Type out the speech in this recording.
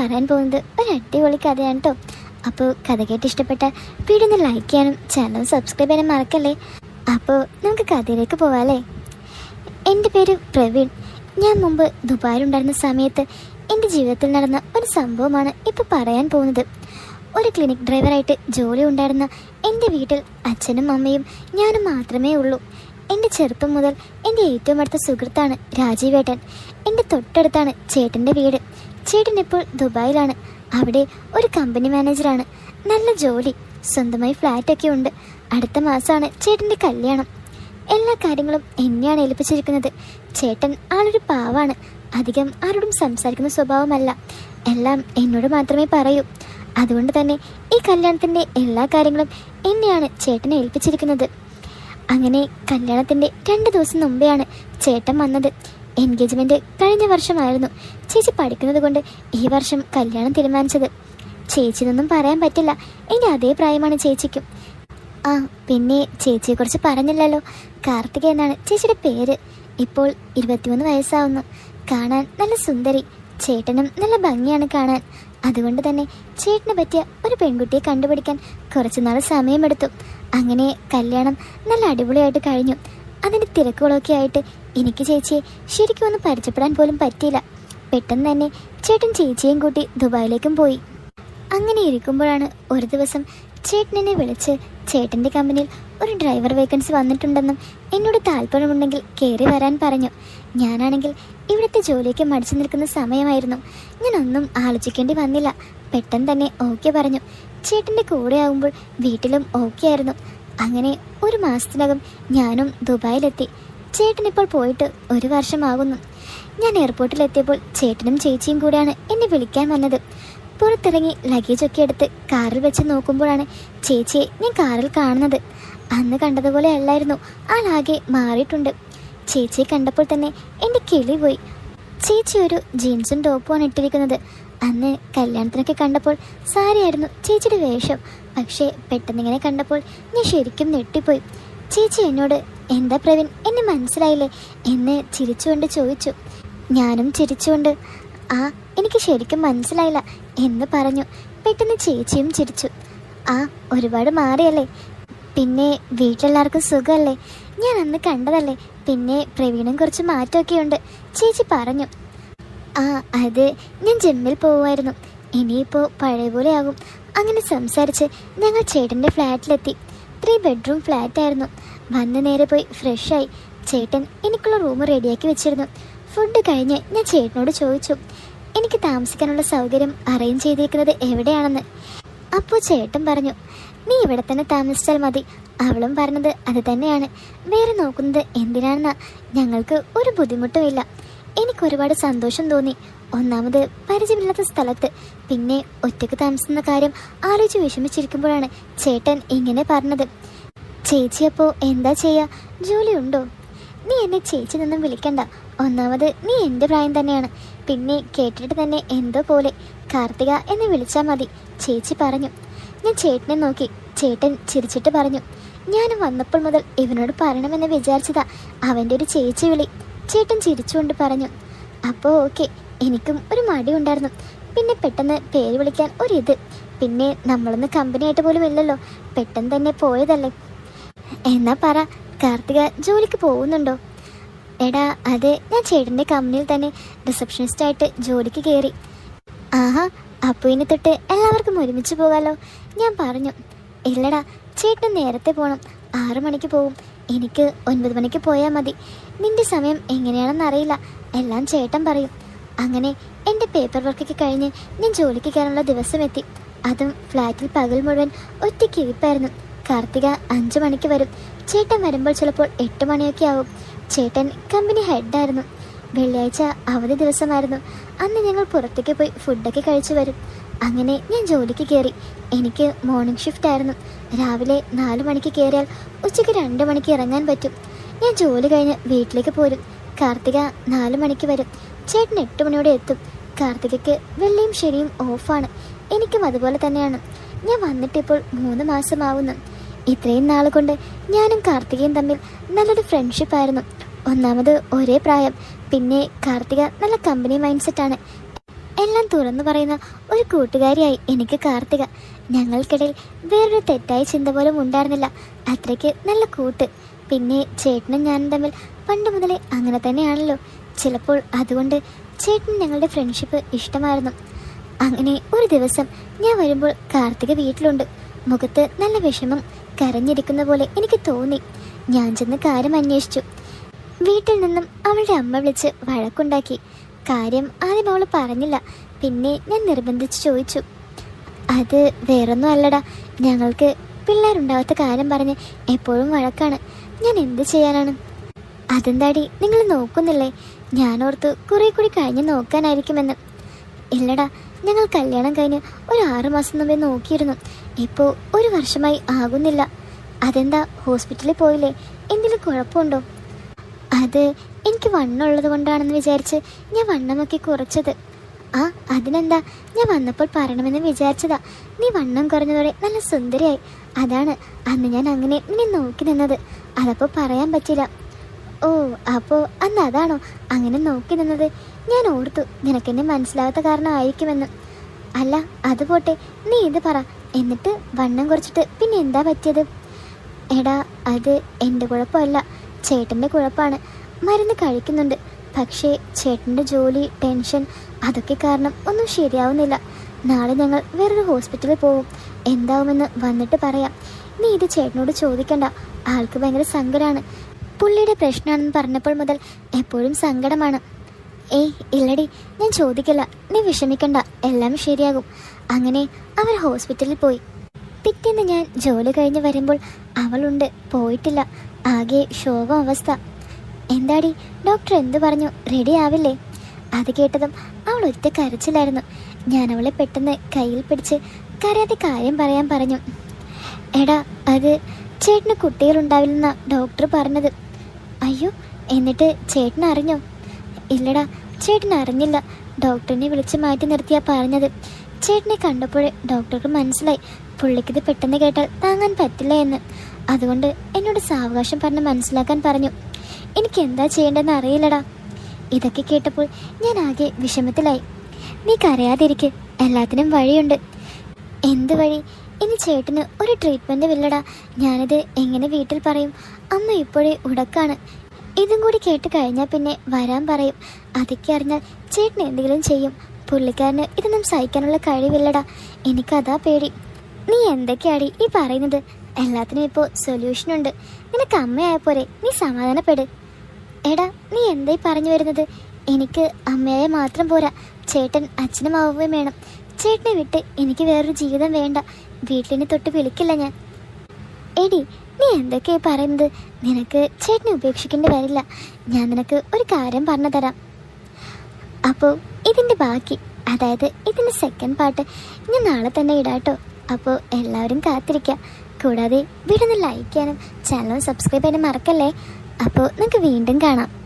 പറയാൻ പോകുന്നത് ഒരു അടിപൊളി കഥയാണ് കേട്ടോ അപ്പോൾ കഥ കേട്ട് ഇഷ്ടപ്പെട്ട വീഡിയോ ഒന്ന് ലൈക്ക് ചെയ്യാനും ചാനൽ സബ്സ്ക്രൈബ് ചെയ്യാനും മറക്കല്ലേ? അപ്പോൾ നമുക്ക് കഥയിലേക്ക് പോവാല്ലേ? എന്റെ പേര് പ്രവീൺ. ഞാൻ മുമ്പ് ദുബായിലുണ്ടായിരുന്ന സമയത്ത് എന്റെ ജീവിതത്തിൽ നടന്ന ഒരു സംഭവമാണ് ഇപ്പോൾ പറയാൻ പോകുന്നത്. ഒരു ക്ലിനിക് ഡ്രൈവറായിട്ട് ജോലി ഉണ്ടായിരുന്ന എന്റെ വീട്ടിൽ അച്ഛനും അമ്മയും ഞാനും മാത്രമേ ഉള്ളൂ. എന്റെ ചെറുപ്പം മുതൽ എന്റെ ഏറ്റവും അടുത്ത സുഹൃത്താണ് രാജീവേട്ടൻ. എന്റെ തൊട്ടടുത്താണ് ചേട്ടന്റെ വീട്. ചേട്ടൻ ഇപ്പോൾ ദുബായിലാണ്. അവിടെ ഒരു കമ്പനി മാനേജറാണ് നല്ല ജോലി സ്വന്തമായി ഫ്ലാറ്റൊക്കെ ഉണ്ട്. അടുത്ത മാസമാണ് ചേട്ടന്റെ കല്യാണം. എല്ലാ കാര്യങ്ങളും എന്നെയാണ് ഏൽപ്പിച്ചിരിക്കുന്നത്. ചേട്ടൻ ആളൊരു പാവാണ്. അധികം ആരോടും സംസാരിക്കുന്ന സ്വഭാവമല്ല. എല്ലാം എന്നോട് മാത്രമേ പറയൂ. അതുകൊണ്ട് തന്നെ ഈ കല്യാണത്തിന്റെ എല്ലാ കാര്യങ്ങളും എന്നെയാണ് ചേട്ടനെ ഏൽപ്പിച്ചിരിക്കുന്നത്. അങ്ങനെ കല്യാണത്തിന്റെ രണ്ട് ദിവസം മുമ്പെയാണ് ചേട്ടൻ വന്നത്. എൻഗേജ്മെന്റ് കഴിഞ്ഞ വർഷമായിരുന്നു. ചേച്ചി പഠിക്കുന്നത് കൊണ്ട് ഈ വർഷം കല്യാണം തീരുമാനിച്ചത്. ചേച്ചിന്നൊന്നും പറയാൻ പറ്റില്ല. എന്റെ അതേ പ്രായമാണ് ചേച്ചിക്കും. ആ പിന്നെ ചേച്ചിയെക്കുറിച്ച് പറഞ്ഞില്ലല്ലോ. കാർത്തിക എന്നാണ് ചേച്ചിയുടെ പേര്. ഇപ്പോൾ ഇരുപത്തിമൂന്ന് വയസ്സാവുന്നു. കാണാൻ നല്ല സുന്ദരി. ചേട്ടനും നല്ല ഭംഗിയാണ് കാണാൻ. അതുകൊണ്ട് തന്നെ ചേട്ടന് പറ്റിയ ഒരു പെൺകുട്ടിയെ കണ്ടുപിടിക്കാൻ കുറച്ചുനാൾ സമയമെടുത്തു. അങ്ങനെ കല്യാണം നല്ല അടിപൊളിയായിട്ട് കഴിഞ്ഞു. അതിന്റെ തിരക്കുകളൊക്കെ ആയിട്ട് എനിക്ക് ചേച്ചിയെ ശരിക്കും ഒന്ന് പരിചയപ്പെടാൻ പോലും പറ്റിയില്ല. പെട്ടെന്ന് തന്നെ ചേട്ടൻ ചേച്ചിയെയും കൂട്ടി ദുബായിലേക്കും പോയി. അങ്ങനെ ഇരിക്കുമ്പോഴാണ് ഒരു ദിവസം ചേട്ടനെന്നെ വിളിച്ച് ചേട്ടന്റെ കമ്പനിയിൽ ഒരു ഡ്രൈവർ വേക്കൻസി വന്നിട്ടുണ്ടെന്നും എന്നോട് താല്പര്യമുണ്ടെങ്കിൽ കയറി വരാൻ പറഞ്ഞു. ഞാനാണെങ്കിൽ ഇവിടുത്തെ ജോലിയൊക്കെ മടിച്ചു നിൽക്കുന്ന സമയമായിരുന്നു. ഞാൻ ഒന്നും ആലോചിക്കേണ്ടി വന്നില്ല. പെട്ടെന്ന് തന്നെ ഓക്കെ പറഞ്ഞു. ചേട്ടന്റെ കൂടെ ആകുമ്പോൾ വീട്ടിലും ഓക്കെ ആയിരുന്നു. അങ്ങനെ ഒരു മാസത്തിനകം ഞാനും ദുബായിലെത്തി. ചേട്ടനിപ്പോൾ പോയിട്ട് ഒരു വർഷമാകുന്നു. ഞാൻ എയർപോർട്ടിലെത്തിയപ്പോൾ ചേട്ടനും ചേച്ചിയും കൂടെയാണ് എന്നെ വിളിക്കാൻ വന്നത്. പുറത്തിറങ്ങി ലഗേജൊക്കെ എടുത്ത് കാറിൽ വെച്ച് നോക്കുമ്പോഴാണ് ചേച്ചിയെ ഞാൻ കാറിൽ കാണുന്നത്. അന്ന് കണ്ടതുപോലെ അല്ലായിരുന്നു. ആളാകെ മാറിയിട്ടുണ്ട്. ചേച്ചിയെ കണ്ടപ്പോൾ തന്നെ എന്റെ കിളി പോയി. ചേച്ചി ഒരു ജീൻസും ടോപ്പുമാണ് ഇട്ടിരിക്കുന്നത്. അന്ന് കല്യാണത്തിനൊക്കെ കണ്ടപ്പോൾ സാരിയായിരുന്നു ചേച്ചിയുടെ വേഷം. പക്ഷേ പെട്ടെന്നിങ്ങനെ കണ്ടപ്പോൾ ഞാൻ ശരിക്കും ഞെട്ടിപ്പോയി. ചേച്ചി എന്നോട് എന്താ പ്രവീൺ എന്നെ മനസ്സിലായില്ലേ? എന്ന് ചിരിച്ചുകൊണ്ട് ചോദിച്ചു. ഞാനും ചിരിച്ചുകൊണ്ട് ആ എനിക്ക് ശരിക്കും മനസ്സിലായില്ല എന്ന് പറഞ്ഞു. പെട്ടെന്ന് ചേച്ചിയും ചിരിച്ചു. ആ ഒരുപാട് മാറിയല്ലേ? പിന്നെ വീട്ടിലെല്ലാവർക്കും സുഖമല്ലേ? ഞാൻ അന്ന് കണ്ടതല്ലേ? പിന്നെ പ്രവീണും കുറച്ച് മാറ്റമൊക്കെ ഉണ്ട് ചേച്ചി പറഞ്ഞു. ആ അത് ഞാൻ ജിമ്മിൽ പോവുമായിരുന്നു. ഇനിയിപ്പോൾ പഴയ ആകും. അങ്ങനെ സംസാരിച്ച് ഞങ്ങൾ ചേട്ടന്റെ ഫ്ലാറ്റിലെത്തി. ത്രീ ബെഡ്റൂം ഫ്ലാറ്റായിരുന്നു വന്ന് നേരെ പോയി ഫ്രഷായി ചേട്ടൻ എനിക്കുള്ള റൂം റെഡിയാക്കി വെച്ചിരുന്നു. ഫുഡ് കഴിഞ്ഞ് ഞാൻ ചേട്ടനോട് ചോദിച്ചു എനിക്ക് താമസിക്കാനുള്ള സൗകര്യം അറേഞ്ച് ചെയ്തിരിക്കുന്നത് എവിടെയാണെന്ന്? അപ്പോൾ ചേട്ടൻ പറഞ്ഞു നീ ഇവിടെ തന്നെ താമസിച്ചാൽ മതി. അവളും പറഞ്ഞത് അത് തന്നെയാണ്. വേറെ നോക്കുന്നത് എന്തിനാണെന്നാ? ഞങ്ങൾക്ക് ഒരു ബുദ്ധിമുട്ടുമില്ല. എനിക്ക് ഒരുപാട് സന്തോഷം തോന്നി. ഒന്നാമത് പരിചയമില്ലാത്ത സ്ഥലത്ത്. പിന്നെ ഒറ്റയ്ക്ക് താമസിക്കുന്ന കാര്യം ആലോചിച്ച് വിഷമിച്ചിരിക്കുമ്പോഴാണ് ചേട്ടൻ ഇങ്ങനെ പറഞ്ഞത്. ചേച്ചി അപ്പോൾ എന്താ ചെയ്യുക ജോലിയുണ്ടോ? നീ എന്നെ ചേച്ചി നിന്നും വിളിക്കണ്ട. ഒന്നാമത് നീ എന്റെ പ്രായം തന്നെയാണ്. പിന്നെ കേട്ടിട്ട് തന്നെ എന്തോ പോലെ. കാർത്തിക എന്നെ വിളിച്ചാൽ മതി. ചേച്ചി പറഞ്ഞു. ഞാൻ ചേട്ടനെ നോക്കി. ചേട്ടൻ ചിരിച്ചിട്ട് പറഞ്ഞു. ഞാനും വന്നപ്പോൾ മുതൽ ഇവനോട് പറയണമെന്ന് വിചാരിച്ചതാ. അവന്റെ ഒരു ചേച്ചി വിളി. ചേട്ടൻ ചിരിച്ചുകൊണ്ട് പറഞ്ഞു. അപ്പോൾ ഓക്കെ. എനിക്കും ഒരു മടി ഉണ്ടായിരുന്നു. പിന്നെ പെട്ടെന്ന് പേര് വിളിക്കാൻ ഒരിത് പിന്നെ നമ്മളൊന്ന് കമ്പനിയായിട്ട് പോലും ഇല്ലല്ലോ. പെട്ടെന്ന് തന്നെ പോയതല്ലേ. എന്നാ പറ കാർത്തിക ജോലിക്ക് പോകുന്നുണ്ടോ? എടാ അത് ഞാൻ ചേട്ടന്റെ കമ്പനിയിൽ തന്നെ റിസപ്ഷനിസ്റ്റായിട്ട് ജോലിക്ക് കയറി ആഹാ അപ്പോൾ ഇനി തൊട്ട് എല്ലാവർക്കും ഒരുമിച്ച് പോകാലോ. ഞാൻ പറഞ്ഞു ഇല്ലടാ ചേട്ടൻ നേരത്തെ പോകണം ആറു മണിക്ക് പോകും എനിക്ക് ഒൻപത് മണിക്ക് പോയാൽ മതി. നിന്റെ സമയം എങ്ങനെയാണെന്ന് അറിയില്ല എല്ലാം ചേട്ടൻ പറയും. അങ്ങനെ എന്റെ പേപ്പർ വർക്കൊക്കെ കഴിഞ്ഞ് ഞാൻ ജോലിക്ക് കയറാനുള്ള ദിവസം എത്തി. അതും ഫ്ലാറ്റിൽ പകൽ മുഴുവൻ ഒറ്റയ്ക്ക് ഇരിപ്പായിരുന്നു കാർത്തിക അഞ്ചു മണിക്ക് വരും. ചേട്ടൻ വരുമ്പോൾ ചിലപ്പോൾ എട്ട് മണിയൊക്കെ ആവും. ചേട്ടൻ കമ്പനി ഹെഡായിരുന്നു വെള്ളിയാഴ്ച അവധി ദിവസമായിരുന്നു. അന്ന് ഞങ്ങൾ പുറത്തേക്ക് പോയി ഫുഡൊക്കെ കഴിച്ചു വരും. അങ്ങനെ ഞാൻ ജോലിക്ക് കയറി. എനിക്ക് മോർണിംഗ് ഷിഫ്റ്റ് ആയിരുന്നു. രാവിലെ നാല് മണിക്ക് കയറിയാൽ ഉച്ചയ്ക്ക് രണ്ട് മണിക്ക് ഇറങ്ങാൻ പറ്റും. ഞാൻ ജോലി കഴിഞ്ഞ് വീട്ടിലേക്ക് പോരും. കാർത്തിക നാല് മണിക്ക് വരും. ചേട്ടൻ എട്ട് മണിയോടെ എത്തും. കാർത്തികയ്ക്ക് വെള്ളിയും ശരിയും ഓഫാണ്. എനിക്കും അതുപോലെ തന്നെയാണ്. ഞാൻ വന്നിട്ടിപ്പോൾ മൂന്ന് മാസമാവുന്നു. ഇത്രയും നാൾ കൊണ്ട് ഞാനും കാർത്തികയും തമ്മിൽ നല്ലൊരു ഫ്രണ്ട്ഷിപ്പ് ആയിരുന്നു. ഒന്നാമത് ഒരേ പ്രായം. പിന്നെ കാർത്തിക നല്ല കമ്പനി മൈൻഡ് സെറ്റാണ് എല്ലാം തുറന്നു പറയുന്ന ഒരു കൂട്ടുകാരിയായി എനിക്ക് കാർത്തിക. ഞങ്ങൾക്കിടയിൽ വേറൊരു തെറ്റായ ചിന്ത പോലും ഉണ്ടായിരുന്നില്ല. അത്രയ്ക്ക് നല്ല കൂട്ട്. പിന്നെ ചേട്ടനും ഞാനും തമ്മിൽ പണ്ട് മുതലേ അങ്ങനെ തന്നെയാണല്ലോ. ചിലപ്പോൾ അതുകൊണ്ട് ചേട്ടന് ഞങ്ങളുടെ ഫ്രണ്ട്ഷിപ്പ് ഇഷ്ടമായിരുന്നു. അങ്ങനെ ഒരു ദിവസം ഞാൻ വരുമ്പോൾ കാർത്തിക വീട്ടിലുണ്ട്. മുഖത്ത് നല്ല വിഷമം കരഞ്ഞിരിക്കുന്ന പോലെ എനിക്ക് തോന്നി. ഞാൻ ചെന്ന് കാര്യം അന്വേഷിച്ചു. വീട്ടിൽ നിന്നും അവളുടെ അമ്മ വിളിച്ച് വഴക്കുണ്ടാക്കി. കാര്യം ആദ്യം അവൾ പറഞ്ഞില്ല. പിന്നെ ഞാൻ നിർബന്ധിച്ച് ചോദിച്ചു. അത് വേറൊന്നും അല്ലടാ. ഞങ്ങൾക്ക് പിള്ളേരുണ്ടാവാത്ത കാര്യം പറഞ്ഞ് എപ്പോഴും വഴക്കാണ്. ഞാൻ എന്ത് ചെയ്യാനാണ്? അതെന്താടി? നിങ്ങൾ നോക്കുന്നില്ലേ? ഞാനോർത്ത് കുറെ കൂടി കഴിഞ്ഞ് നോക്കാനായിരിക്കുമെന്ന്. ഇല്ലടാ ഞങ്ങൾ കല്യാണം കഴിഞ്ഞ് ഒരു ആറ് മാസം മുമ്പേ നോക്കിയിരുന്നു. ഇപ്പോൾ ഒരു വർഷമായി ആകുന്നില്ല. അതെന്താ ഹോസ്പിറ്റലിൽ പോയില്ലേ? എന്തെങ്കിലും കുഴപ്പമുണ്ടോ? അത് എനിക്ക് വണ്ണമുള്ളത് കൊണ്ടാണെന്ന് വിചാരിച്ച് ഞാൻ വണ്ണമൊക്കെ കുറച്ചത്. ആ അതിനെന്താ? ഞാൻ വന്നപ്പോൾ പറയണമെന്ന് വിചാരിച്ചതാ. നീ വണ്ണം കുറഞ്ഞതോടെ നല്ല സുന്ദരിയായി. അതാണ് അന്ന് ഞാൻ അങ്ങനെ നിന്നെ നോക്കി നിന്നത്. അതപ്പോൾ പറയാൻ പറ്റില്ല. ഓ അപ്പോ അന്ന് അതാണോ അങ്ങനെ നോക്കി നിന്നത്? ഞാൻ ഓർത്തു നിനക്കെന്നെ മനസ്സിലാവാത്ത കാരണമായിരിക്കുമെന്ന്. അല്ല അത് പോട്ടെ നീ ഇത് പറ. എന്നിട്ട് വണ്ണം കുറച്ചിട്ട് പിന്നെ എന്താ പറ്റിയത്? എടാ അത് എന്റെ കുഴപ്പമല്ല. ചേട്ടന്റെ കുഴപ്പമാണ്. മരുന്ന് കഴിക്കുന്നുണ്ട്. പക്ഷേ ചേട്ടന്റെ ജോലി ടെൻഷൻ അതൊക്കെ കാരണം ഒന്നും ശരിയാവുന്നില്ല. നാളെ ഞങ്ങൾ വേറൊരു ഹോസ്പിറ്റലിൽ പോവും. എന്താവുമെന്ന് വന്നിട്ട് പറയാം. നീ ഇത് ചേട്ടനോട് ചോദിക്കണ്ട. ആൾക്ക് ഭയങ്കര സങ്കടമാണ്. പുള്ളിയുടെ പ്രശ്നമാണെന്ന് പറഞ്ഞപ്പോൾ മുതൽ എപ്പോഴും സങ്കടമാണ്. ഏയ് ഇല്ലടി ഞാൻ ചോദിക്കില്ല. നീ വിഷമിക്കണ്ട. എല്ലാം ശരിയാകും. അങ്ങനെ അവർ ഹോസ്പിറ്റലിൽ പോയി. പിറ്റേന്ന് ഞാൻ ജോലി കഴിഞ്ഞ് വരുമ്പോൾ അവളുണ്ട്. പോയിട്ടില്ല. ആകെ ശോകം അവസ്ഥ. എന്താടി? ഡോക്ടർ എന്തു പറഞ്ഞു? റെഡി ആവില്ലേ? അത് കേട്ടതും അവൾ ഒറ്റ കരച്ചിലായിരുന്നു. ഞാൻ അവളെ പെട്ടെന്ന് കയ്യിൽ പിടിച്ച് കരയാതെ കാര്യം പറയാൻ പറഞ്ഞു. എടാ അത് ചേട്ടന് കുട്ടികളുണ്ടാവില്ലെന്നാണ് ഡോക്ടർ പറഞ്ഞത്. അയ്യോ എന്നിട്ട് ചേട്ടൻ അറിഞ്ഞോ? ഇല്ലടാ ചേട്ടൻ അറിഞ്ഞില്ല. ഡോക്ടറിനെ വിളിച്ച് മാറ്റി നിർത്തിയാ പറഞ്ഞത്. ചേട്ടനെ കണ്ടപ്പോഴേ ഡോക്ടർക്ക് മനസ്സിലായി. പുള്ളിക്കിത് പെട്ടെന്ന് കേട്ടാൽ താങ്ങാൻ പറ്റില്ല എന്ന്. അതുകൊണ്ട് എന്നോട് സാവകാശം പറഞ്ഞ് മനസ്സിലാക്കാൻ പറഞ്ഞു. എനിക്ക് എന്താ ചെയ്യേണ്ടതെന്ന് അറിയില്ലടാ. ഇതൊക്കെ കേട്ടപ്പോൾ ഞാൻ ആകെ വിഷമത്തിലായി. നീ കരയാതിരിക്കെ. എല്ലാത്തിനും വഴിയുണ്ട്. എന്ത് വഴി? ഇനി ചേട്ടന് ഒരു ട്രീറ്റ്മെന്റ് വില്ലടാ ഞാനിത് എങ്ങനെ വീട്ടിൽ പറയും? അമ്മ ഇപ്പോഴേ ഉടക്കാണ്. ഇതും കൂടി കേട്ട് കഴിഞ്ഞാൽ പിന്നെ വരാൻ പറയും. അതൊക്കെ അറിഞ്ഞാൽ ചേട്ടൻ എന്തെങ്കിലും ചെയ്യും. പുള്ളിക്കാരന് ഇതൊന്നും സഹിക്കാനുള്ള കഴിവില്ലടാ. എനിക്കതാ പേടി. നീ എന്തൊക്കെയാടി ഈ പറയുന്നത്? എല്ലാത്തിനും ഇപ്പോൾ സൊല്യൂഷനുണ്ട് നിനക്ക് അമ്മയായ പോലെ നീ സമാധാനപ്പെട്. എടാ നീ എന്തായി പറഞ്ഞു വരുന്നത്? എനിക്ക് അമ്മയായ മാത്രം പോരാ. ചേട്ടൻ അച്ഛനും ആവുകയും വേണം. ചേട്ടനെ വിട്ട് എനിക്ക് വേറൊരു ജീവിതം വേണ്ട. വീട്ടിലിനെ തൊട്ട് വിളിക്കില്ല ഞാൻ. എടി നീ എന്തൊക്കെയാ പറയുന്നത്? നിനക്ക് ചേട്ടനെ ഉപേക്ഷിക്കേണ്ടി വരില്ല. ഞാൻ നിനക്ക് ഒരു കാര്യം പറഞ്ഞു തരാം അപ്പോൾ ഇതിന്റെ ബാക്കി അതായത് ഇതിന്റെ സെക്കൻഡ് പാർട്ട് ഞാൻ നാളെ തന്നെ ഇടാട്ടോ. അപ്പോൾ എല്ലാവരും കാത്തിരിക്കുക കൂടാതെ വീടൊന്ന് ലൈക്ക് ചെയ്യാനും ചാനൽ സബ്സ്ക്രൈബ് ചെയ്യാനും മറക്കല്ലേ? അപ്പോൾ നിങ്ങൾക്ക് വീണ്ടും കാണാം.